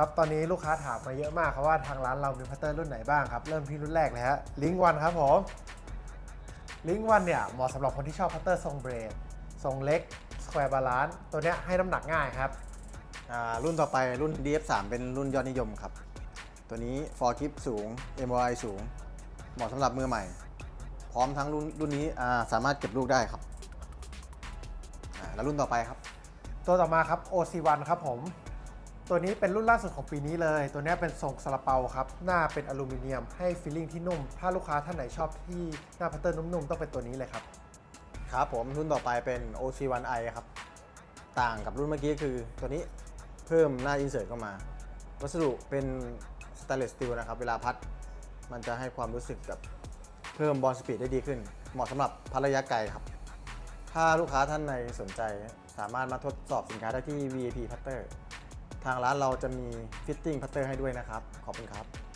ครับตอนนี้ลูกค้าถามมาเยอะมากครับว่าทางร้านเรามีพัตเตอร์รุ่นไหนบ้างครับ เริ่มที่รุ่นแรกเลยฮะลิงวันครับผมลิงวันเนี่ยเหมาะสำหรับคนที่ชอบพัตเตอร์ทรงเบรดทรงเล็กสแควร์บาลานซ์ตัวเนี้ยให้น้ำหนักง่ายครับ อ่ารุ่นต่อไปรุ่น DF3 เป็นรุ่นยอดนิยมครับ ตัวนี้ for grip สูง MOI สูง เหมาะสำหรับมือใหม่ พร้อมทั้งรุ่นรุ่นนี้อ่าสามารถเก็บลูกได้ครับอ่าแล้วรุ่นต่อไปครับ ตัวต่อมาครับ OC1 ครับผม ตัวนี้เป็นรุ่นล่าสุดของปีนี้เลย ตัวนี้เป็นทรงซาลาเปาครับ หน้าเป็นอลูมิเนียม ให้ฟีลลิ่งที่นุ่ม ถ้าลูกค้าท่านไหนชอบที่หน้าพัตเตอร์นุ่มๆ ต้องเป็นตัวนี้เลยครับ ครับผมรุ่นต่อไปเป็น OC1i ครับ ต่างกับรุ่นเมื่อกี้คือตัวนี้เพิ่มหน้าอินเสิร์ตเข้ามา วัสดุเป็นสแตนเลสสตีลนะครับ เวลาพัดมันจะให้ความรู้สึกแบบเพิ่มบอลสปีดได้ดีขึ้น เหมาะสำหรับพัดระยะไกลครับ ถ้าลูกค้าท่านใดสนใจสามารถมาทดสอบสินค้าได้ที่ VIP Putter ทางร้านเราจะมีฟิตติ้งพัตเตอร์ให้ด้วยนะครับ ขอบคุณครับ